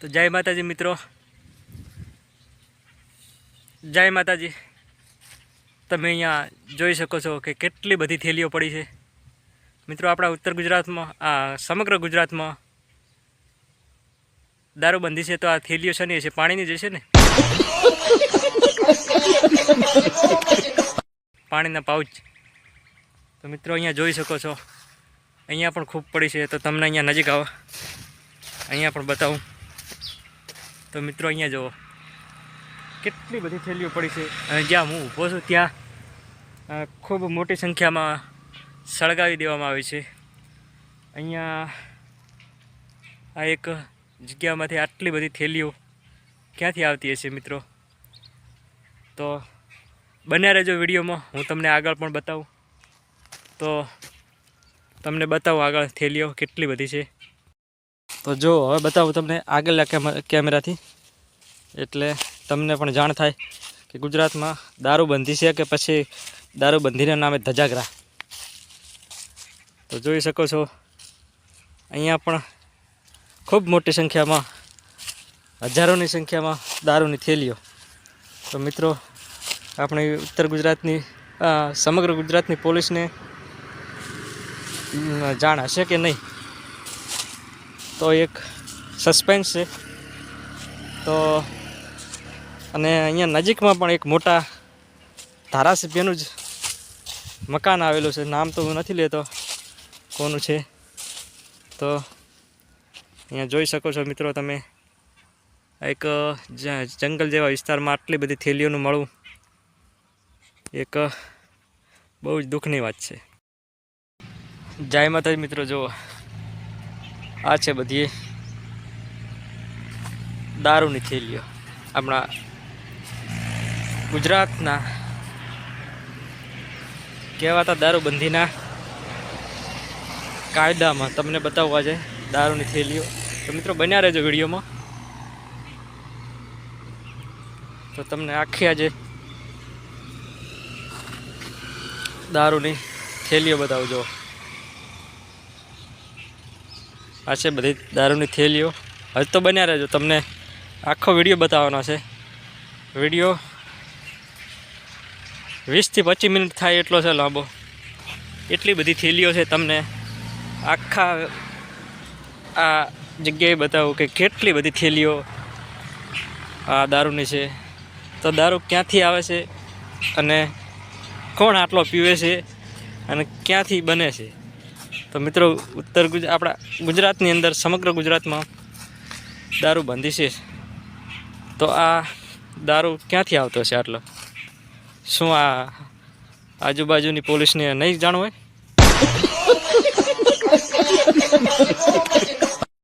તો જય માતાજી મિત્રો. જય માતાજી. તમે અહીંયા જોઈ શકો છો કે કેટલી બધી થેલીઓ પડી છે. મિત્રો, આપણા ઉત્તર ગુજરાતમાં, આ સમગ્ર ગુજરાતમાં દારૂબંધી છે, તો આ થેલીઓ છે ને એ છે પાણીની જે છે ને? પાણીના પાઉચ. તો મિત્રો, અહીંયા જોઈ શકો છો. અહીંયા પણ ખૂબ પડી છે, તો તમને અહીંયા નજીક આવો. અહીંયા પણ બતાવું. તો મિત્રો અહીંયા જુઓ. કેટલી બધી થેલીઓ પડી છે. અને જ્યાં હું ઊભો છું ત્યાં ખૂબ મોટી સંખ્યામાં સળગાવી દેવામાં આવી છે. અહીંયા આ એક જગ્યામાંથી આટલી બધી થેલીઓ ક્યાંથી આવતી હશે મિત્રો? તો બન્યા રહેજો વિડીયોમાં હું તમને આગળ પણ બતાવું. તો તમને બતાવું આગળ થેલીઓ કેટલી બધી છે. તો જો, હવે બતાવું તમને આગળના કેમ- કેમેરાથી. એટલે તમને પણ જાણ થાય કે ગુજરાતમાં દારૂબંધી છે કે પછી દારૂબંધીના નામે ધજાગરા? તો જોઈ શકો છો, અહીંયા પણ ખૂબ મોટી સંખ્યામાં, હજારોની સંખ્યામાં દારૂની થેલીઓ. તો મિત્રો, આપણે ઉત્તર ગુજરાતની સમગ્ર ગુજરાતની પોલીસને જાણ હશે કે નહીં? તો એક સસ્પેન્સ છે. તો અને અહીંયા નજીકમાં પણ એક મોટા ધારાસભ્યનું જ મકાન આવેલું છે. નામ તો હું નથી લેતો કોનું છે. તો અહીંયા જોઈ શકો છો મિત્રો તમે. એક જંગલ જેવા વિસ્તારમાં આટલી બધી થેલીઓનું મળવું એક બહુ જ દુઃખની વાત છે. જય માતાજી મિત્રો, જુઓ. આ છે બધી દારૂની થેલીઓ. આપણા ગુજરાતના કહેવાતા દારૂબંધીના કાયદામાં તમને બતાવવા છે દારૂની થેલીઓ. તો મિત્રો બન્યા રહેજો વિડીયોમાં. તો તમને આખી આજે દારૂની થેલીઓ બતાવજો આ છે બધી દારૂની થેલીઓ. હજ તો બન્યા રહેજો, તમને આખો વીડિયો બતાવવાનો છે. વીડિયો વીસથી પચીસ મિનિટ થાય એટલો છે લાંબો. એટલી બધી થેલીઓ છે તમને આખા આ જગ્યાએ બતાવું કે કેટલી બધી થેલીઓ આ દારૂની છે. તો દારૂ ક્યાંથી આવે છે અને કોણ આટલો પીવે છે અને ક્યાંથી બને છે? તો મિત્રો, ઉત્તર ગુજરાત આપણા ગુજરાતની અંદર, સમગ્ર ગુજરાતમાં દારૂ બંધી છે. તો આ દારૂ ક્યાંથી આવતો છે આટલો? શું આ આજુબાજુની પોલીસને નહીં જાણવું હોય?